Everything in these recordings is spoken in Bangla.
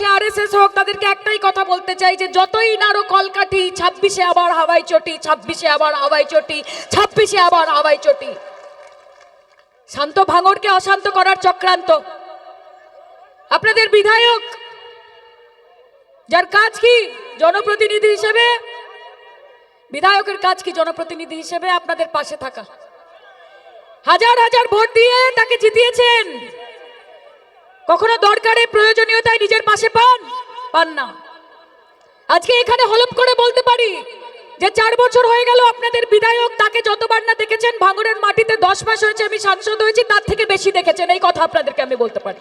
সে আরএসএস হোক, তাদেরকে একটাই কথা বলতে চাই যে যতই নাড়ো কলকাঠি, ছাব্বিশে আবার হাওয়াই চটি, ছাব্বিশে আবার হাওয়াই চটি, ছাব্বিশে আবার হাওয়াই চটি। শান্ত ভাঙরকে অশান্ত করার চক্রান্ত। আপনাদের বিধায়ক, যার কাজ কি? জনপ্রতিনিধি হিসেবে? বিধায়কের কাজ কি জনপ্রতিনিধি হিসেবে? আপনাদের পাশে থাকা। হাজার হাজার ভোট দিয়ে তাকে জিতিয়েছেন। কখনো দরকারে প্রয়োজনীয়তায় নিজের পাশে পান? পান না। আজকে এখানে হলপ করে বলতে পারি যে চার বছর হয়ে গেল আপনাদের বিধায়ক তাকে যতবার না দেখেছেন ভাঙড়ের মাটিতে দশ মাস হয়েছে আমি সাংসদ হয়েছি, তার থেকে বেশি দেখেছেন। এই কথা আপনাদেরকে আমি বলতে পারি।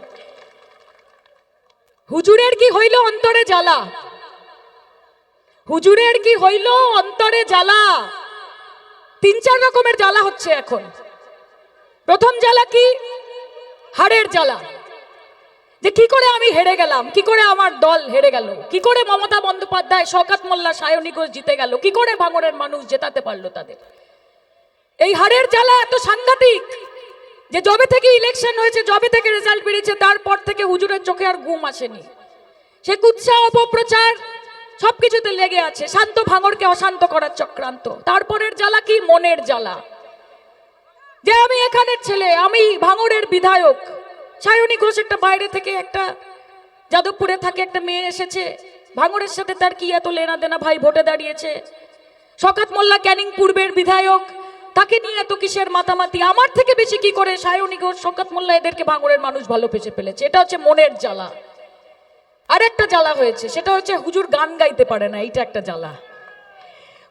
হুজুরের কি হইল অন্তরে জ্বালা? হুজুরের কি হইল অন্তরে জ্বালা? তিন চার রকমের জ্বালা হচ্ছে এখন। প্রথম জ্বালা কি? হাড়ের জ্বালা। যে কি করে আমি হেরে গেলাম? কি করে আমার দল হেরে গেল? কি করে মমতা বন্দ্যোপাধ্যায়, শওকত মোল্লা, সায়নী ঘোষ জিতে গেল? কি করে ভাঙড়ের মানুষ জেতাতে পারল তাদের? এই হারের জ্বালা এত সাংঘাতিক যে জবে থেকে ইলেকশন হয়েছে জবে থেকে রেজাল্ট বেরিয়েছে, তারপর থেকে হুজুরের চোখে আর ঘুম আসেনি। সে কুৎসা, অপপ্রচার সবকিছুতে লেগে আছে। শান্ত ভাঙরকে অশান্ত করার চক্রান্ত। তারপরের জ্বালা কি? মনের জ্বালা। যে আমি এখানের ছেলে, আমি ভাঙরের বিধায়ক সায়নী ঘোষ একটা বাইরে থেকে একটা যাদবপুরে থাকে একটা মেয়ে এসেছে। ভাঙড়ের সাথে তার কি এত লেনা দেনা ভাই ভোটে দাঁড়িয়েছে? শকাত মোল্লা ক্যানিং পূর্বের বিধায়ক, তাকে নিয়ে এত কিসের মাতামাতি? আমার থেকে বেশি কি করে সায়নী ঘোষ, শকাত মোল্লা এদেরকে ভাঙড়ের মানুষ ভালো পেছে ফেলেছে? এটা হচ্ছে মনের জ্বালা। আর একটা জ্বালা হয়েছে, সেটা হচ্ছে হুজুর গান গাইতে পারে না, এইটা একটা জ্বালা।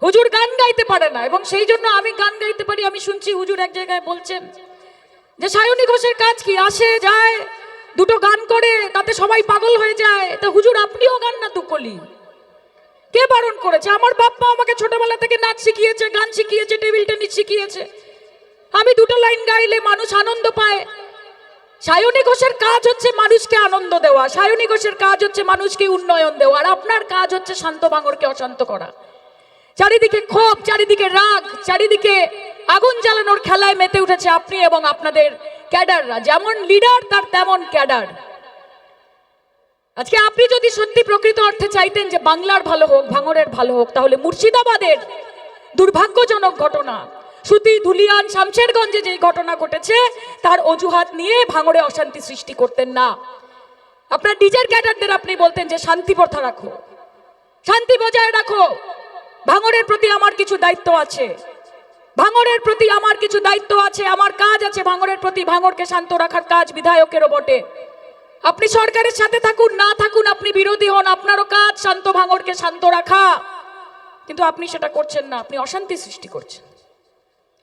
হুজুর গান গাইতে পারে না, এবং সেই জন্য আমি গান গাইতে পারি, আমি শুনছি হুজুর এক জায়গায় বলছেন যে সায়নী ঘোষের কাজ কি? আসে, যায়, দুটো গান করে, তাতে সবাই পাগল হয়ে যায়। তা হুজুর, আপনিও গান না দুকলি? কে বারণ করেছে? আমার বাপ্পা আমাকে ছোটবেলা থেকে নাচ শিখিয়েছে, গান শিখিয়েছে, টেবিল টেনিস শিখিয়েছে। আমি দুটো লাইন গাইলে মানুষ আনন্দ পায়। সায়নী ঘোষের কাজ হচ্ছে মানুষকে আনন্দ দেওয়া। সায়নী ঘোষের কাজ হচ্ছে মানুষকে উন্নয়ন দেওয়া। আর আপনার কাজ হচ্ছে শান্ত ভাঙরকে অশান্ত করা। চারিদিকে ক্ষোভ, চারিদিকে রাগ, চারিদিকে আগুন জ্বালানোর খেলায় মেতে উঠেছে আপনি এবং আপনাদের ক্যাডাররা। যেমন লিডার, তার তেমন ক্যাডার। আজকে আপনি যদি সত্যি প্রকৃত অর্থে চাইতেন যে বাংলার ভালো হোক, ভাঙরের ভালো হোক, তাহলে মুর্শিদাবাদের দুর্ভাগ্যজনক ঘটনা, সুতি ধুলিয়ান শামশেরগঞ্জে যে ঘটনা ঘটেছে, তার অজুহাত নিয়ে ভাঙড়ে অশান্তি সৃষ্টি করতেন না। আপনার নিজের ক্যাডারদের আপনি বলতেন যে শান্তি প্রথা রাখো। শান্তি বজায় রাখো। ভাঙড়ের প্রতি আমার কিছু দায়িত্ব আছে। ভাঙড়ের প্রতি আমার কিছু দায়িত্ব আছে, আমার কাজ আছে, ভাঙরের প্রতি ভাঙরকে শান্ত রাখার কাজ বিধায়কেরও বটে। আপনি সরকারের সাথে থাকুন, না থাকুন, আপনি বিরোধী হন, আপনারও কাজ শান্ত ভাঙরকে শান্ত রাখা। কিন্তু আপনি সেটা করছেন না, আপনি অশান্তি সৃষ্টি করছেন।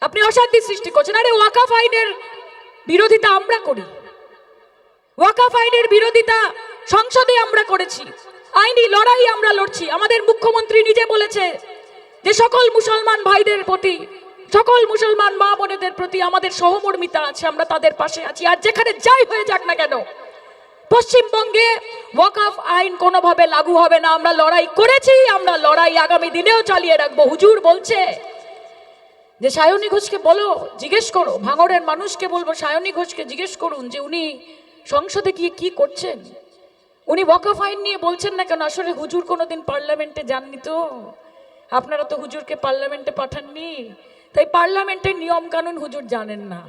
আপনি অশান্তি সৃষ্টি করছেন। আরে ওয়াকাফ আইনের বিরোধিতা আমরা করি। ওয়াকাফ আইনের বিরোধিতা সংসদে আমরা করেছি, আইনি লড়াই আমরা লড়ছি। আমাদের মুখ্যমন্ত্রী নিজে বলেছে যে সকল মুসলমান ভাইদের প্রতি সকল মুসলমান মা বোনেদের প্রতি আমাদের সহমর্মিতা আছে, আমরা তাদের পাশে আছি। আর যেখানে যাই হয়ে যাক না কেন, পশ্চিমবঙ্গে ওয়াকাফ আইন কোনোভাবে লাগু হবে না। আমরা লড়াই করেছি, আমরা লড়াই আগামী দিনেও চালিয়ে রাখব। হুজুর বলছে যে, সায়নী ঘোষকে বলো, জিজ্ঞেস করো। ভাঙড়ের মানুষকে বলব, সায়নী ঘোষকে জিজ্ঞেস করুন যে, উনি সংসদে গিয়ে কি করছেন? উনি ওয়াকফ আইন নিয়ে বলছেন না কেন? আসলে হুজুর কোনোদিন পার্লামেন্টে যাননি তো? আপনারা তো হুজুরকে পার্লামেন্টে পাঠাননি। তাই পার্লামেন্টের নিয়ম কানুন হুজুর জানেন না।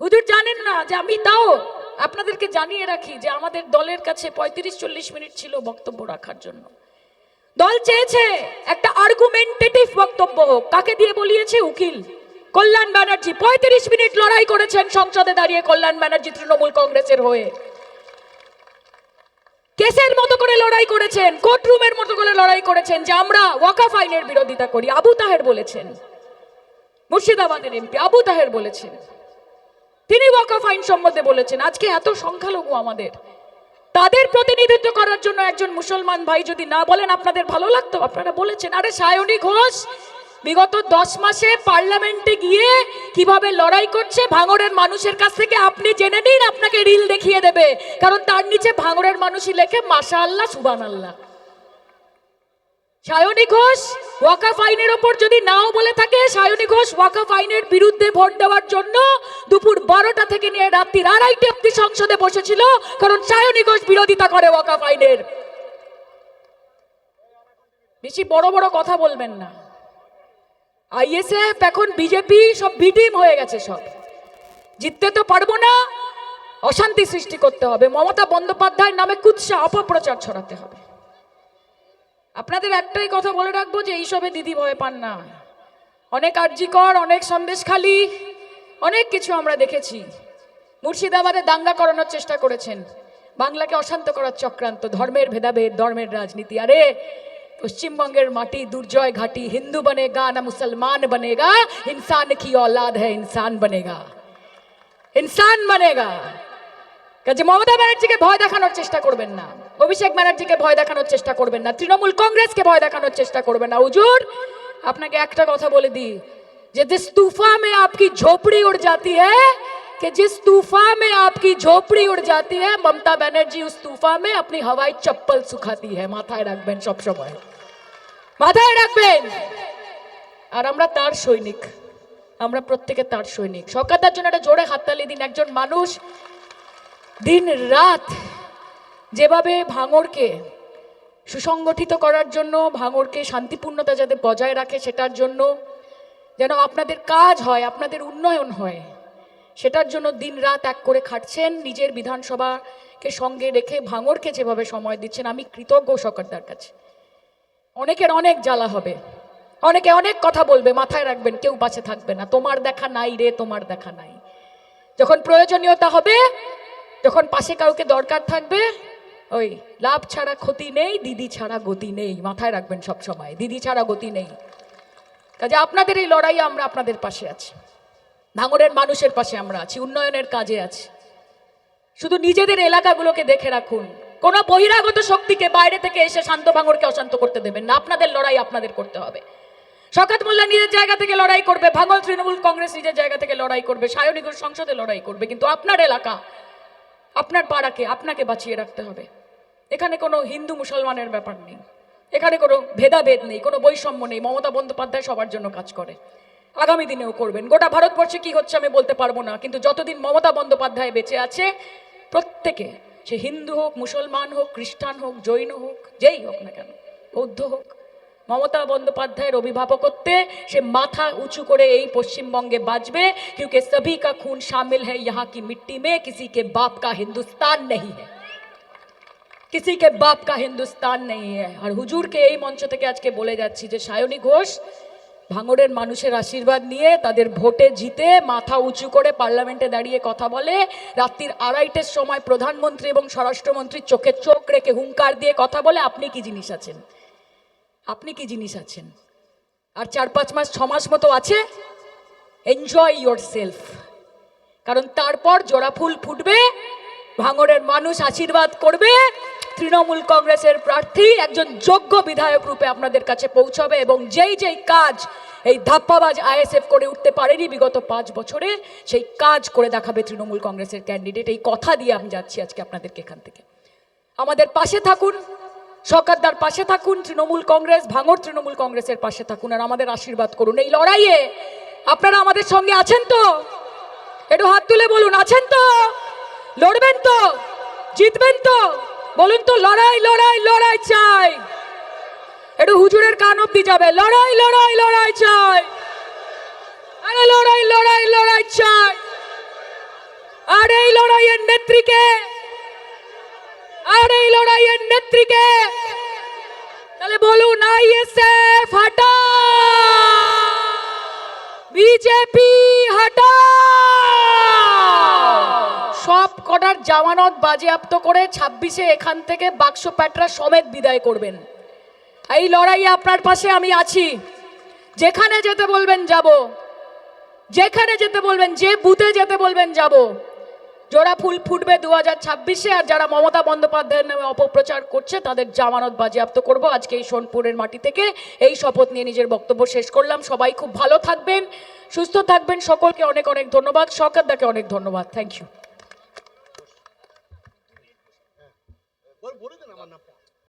হুজুর জানেন না যে আমি তাও আপনাদেরকে জানিয়ে রাখি যে আমাদের দলের কাছে পঁয়ত্রিশ চল্লিশ মিনিট ছিল বক্তব্য রাখার জন্য। দল চেয়েছে একটা আর্গুমেন্টেটিভ বক্তব্য হোক কাকে দিয়ে বলিয়েছে উকিল? কল্যাণ ব্যানার্জি, পঁয়ত্রিশ মিনিট লড়াই করেছেন সংসদে দাঁড়িয়ে কল্যাণ ব্যানার্জি তৃণমূল কংগ্রেসের হয়ে। কেসের মতো করে লড়াই করেছেন কোর্টরুমের মতো করে লড়াই করেছেন যে আমরা ওয়াকাফ আইনের বিরোধিতা করি, আবু তাহের বলেছেন। মুর্শিদাবাদের এমপি আবু তাহের বলেছেন। তিনি ওয়াকাফ আইন সম্বন্ধে বলেছেন, আজকে এত সংখ্যালঘু আমাদের। তাদের প্রতিনিধিত্ব করার জন্য একজন মুসলমান ভাই যদি না বলেন, আপনাদের ভালো লাগতো? আপনারা বলেছেন, আরে সায়নী ঘোষ, বিগত দশ মাসে পার্লামেন্টে গিয়ে কীভাবে লড়াই করছে, ভাঙড়ের মানুষের কাছ থেকে আপনি জেনে নিন, আপনাকে রিল দেখিয়ে দেবে। কারণ তার নিচে ভাঙড়ের মানুষই লেখে মাশা আল্লাহ সুবান আল্লাহ সায়নী ঘোষ ওয়াকাফ আইনের ওপর যদি নাও বলে থাকে, সায়নী ঘোষ ওয়াকাফ আইনের বিরুদ্ধে ভোট দেওয়ার জন্য দুপুর বারোটা থেকে নিয়ে রাত্রির আড়াইটে অব্দি সংসদে বসেছিল, কারণ সায়নী ঘোষ বিরোধিতা করে ওয়াকাফ আইনের বেশি বড় বড় কথা বলবেন না। আইএসএফ, এখন বিজেপি, সব বিটিম হয়ে গেছে সব। জিততে তো পারব না, অশান্তি সৃষ্টি করতে হবে। মমতা বন্দ্যোপাধ্যায়ের নামে কুৎসা অপপ্রচার ছড়াতে হবে। আপনাদের একটাই কথা বলে রাখবো যে এইসবে দিদি ভয় পান না অনেক আর্যিকর অনেক সন্দেশখালি অনেক কিছু আমরা দেখেছি মুর্শিদাবাদে দাঙ্গা করানোর চেষ্টা করেছেন বাংলাকে অশান্ত করার চক্রান্ত ধর্মের ভেদাভেদ ধর্মের রাজনীতি আরে পশ্চিমবঙ্গের মাটি দুর্জয় ঘাটি হিন্দু বনেগা না মুসলমান বনেগা ইনসান কি औलाद है इंसान बनेगा ইনসান বনেগা কাজে মমতা ব্যানার্জিকে ভয় দেখানোর চেষ্টা করবেন না অভিষেক ব্যানার্জিকে ভয় দেখানোর চেষ্টা করবেন না তৃণমূল কংগ্রেসকে ভয় দেখানোর চেষ্টা করবেন না হুজুর আপনাকে একটা কথা বলে দিই যে जिस तूफा में आपकी झोपड़ी उड़ जाती है कि जिस तूफा में आपकी झोपड़ी उड़ जाती है ममता बनर्जी उस तूफा में अपनी हवाई चप्पल सुखाती है মাথায় রাখবেন সব সময় মাথায় রাখবেন আর আমরা তার সৈনিক আমরা প্রত্যেকে তার সৈনিক সরকারদার জন্য একটা জোরে হাততালি দিন একজন মানুষ দিন রাত যেভাবে ভাঙড়কে সুসংগঠিত করার জন্য, ভাঙড়কে শান্তিপূর্ণতা যাতে বজায় রাখে সেটার জন্য যেন আপনাদের কাজ হয়, আপনাদের উন্নয়ন হয়, সেটার জন্য দিন রাত এক করে খাটছেন, নিজের বিধানসভাকে সঙ্গে রেখে ভাঙড়কে যেভাবে সময় দিচ্ছেন, আমি কৃতজ্ঞ সরকারদার কাছে। অনেকের অনেক জ্বালা হবে, অনেকে অনেক কথা বলবে, মাথায় রাখবেন, কেউ বাঁচে থাকবে না, তোমার দেখা নাই রে, তোমার দেখা নাই। যখন প্রয়োজনীয়তা হবে, যখন পাশে কাউকে দরকার থাকবে ওই লাভ ছাড়া ক্ষতি নেই, দিদি ছাড়া গতি নেই। মাথায় রাখবেন সব সময়, দিদি ছাড়া গতি নেই। কাজে আপনাদের এই লড়াই আমরা আপনাদের পাশে আছি। ভাঙরের মানুষের পাশে আমরা আছি, উন্নয়নের কাজে আছি। শুধু নিজেদের এলাকাগুলোকে দেখে রাখুন। কোন বহিরাগত শক্তিকে বাইরে থেকে এসে শান্ত ভাঙরকে অশান্ত করতে দেবেন না। আপনাদের লড়াই আপনাদের করতে হবে। শকাত মোল্লা নিজের জায়গা থেকে লড়াই করবে, ভাঙল তৃণমূল কংগ্রেস নিজের জায়গা থেকে লড়াই করবে সায়নিগর সংসদে লড়াই করবে, কিন্তু আপনার এলাকা আপনার পাড়াকে আপনাকে বাঁচিয়ে রাখতে হবে। এখানে কোনো হিন্দু মুসলমানের ব্যাপার নেই। এখানে কোনো ভেদাভেদ নেই, কোনো বৈষম্য নেই। মমতা বন্দ্যোপাধ্যায় সবার জন্য কাজ করে। আগামী দিনেও করবেন। গোটা ভারতবর্ষে কি হচ্ছে আমি বলতে পারব না, কিন্তু যতদিন মমতা বন্দ্যোপাধ্যায় বেঁচে আছে, প্রত্যেকে, সে হিন্দু হোক, মুসলমান হোক, খ্রিস্টান হোক, জৈন হোক, যেই হোক না কেন, বৌদ্ধ হোক মমতা বন্দ্যোপাধ্যায়ের অভিভাবকত্বে সে মাথা উঁচু করে এই পশ্চিমবঙ্গে বাঁচবে क्योंकि सभी का खून शामिल है यहाँ की मिट्टी में किसी के बाप का हिंदुस्तान नहीं है किसी के बाप का হিন্দুস্তান নেই আর হুজুরকে এই মঞ্চ থেকে আজকে বলে যাচ্ছি যে সায়নী ঘোষ ভাঙড়ের মানুষের আশীর্বাদ নিয়ে তাদের ভোটে জিতে মাথা উঁচু করে পার্লামেন্টে দাঁড়িয়ে কথা বলে রাত্রির আড়াইটের সময় প্রধানমন্ত্রী এবং স্বরাষ্ট্রমন্ত্রী চোখে চোখ রেখে হুঙ্কার দিয়ে কথা বলে আপনি কি জিনিস আছেন আপনি কি জিনিস আছেন? আর চার পাঁচ মাস, ছ মাস মতো আছে? এনজয় ইয়োর সেলফ কারণ তারপর জোড়া ফুল ফুটবে, ভাঙড়ের মানুষ আশীর্বাদ করবে, তৃণমূল কংগ্রেসের প্রার্থী একজন যোগ্য বিধায়ক রূপে আপনাদের কাছে পৌঁছাবে এবং যেই যেই কাজ এই ধাপ্পাবাজ আইএসএফ করে উঠতে পারেনি বিগত পাঁচ বছরে, সেই কাজ করে দেখাবে তৃণমূল কংগ্রেসের ক্যান্ডিডেট এই কথা দিয়ে আমি যাচ্ছি আজকে আপনাদেরকে এখান থেকে। আমাদের পাশে থাকুন। সরকারদার পাশে থাকুন, তৃণমূল কংগ্রেস, ভাঙর তৃণমূল কংগ্রেসের পাশে থাকুন আর আমাদের আশীর্বাদ করুন। এই লড়াইয়ে আপনারা আমাদের সঙ্গে আছেন তো? একটু হাত তুলে বলুন, আছেন তো? লড়বেন তো? জিতবেন তো? বলুন তো, লড়াই লড়াই লড়াই চাই। একটু হুজুরের কান অব্দি যাবে। লড়াই লড়াই লড়াই চাই। আরে লড়াই লড়াই লড়াই চাই। আর এই লড়াইয়ের নেত্রীকে আর এই লড়াইয়ের নেত্রীকে। তাহলে বলুন আইএসএফ হাটা বিজেপি হাটা সব কটার জামানত বাজেয়াপ্ত করে ছাব্বিশে এখান থেকে বাক্স প্যাটরা সমেত বিদায় করবেন। এই লড়াইয়ে আপনার পাশে আমি আছি। যেখানে যেতে বলবেন যাব। যেখানে যেতে বলবেন, যে বুথে যেতে বলবেন যাব। জোড়া ফুল ফুটবে দু হাজার ছাব্বিশে আর যারা মমতা বন্দ্যোপাধ্যায়ের নামে অপপ্রচার করছে, তাদের জামানত বাজেয়াপ্ত করব। আজকে এই সোনপুরের মাটি থেকে এই শপথ নিয়ে নিজের বক্তব্য শেষ করলাম। সবাই খুব ভালো থাকবেন, সুস্থ থাকবেন। সকলকে অনেক অনেক ধন্যবাদ। সরকারদাকে অনেক ধন্যবাদ। Thank you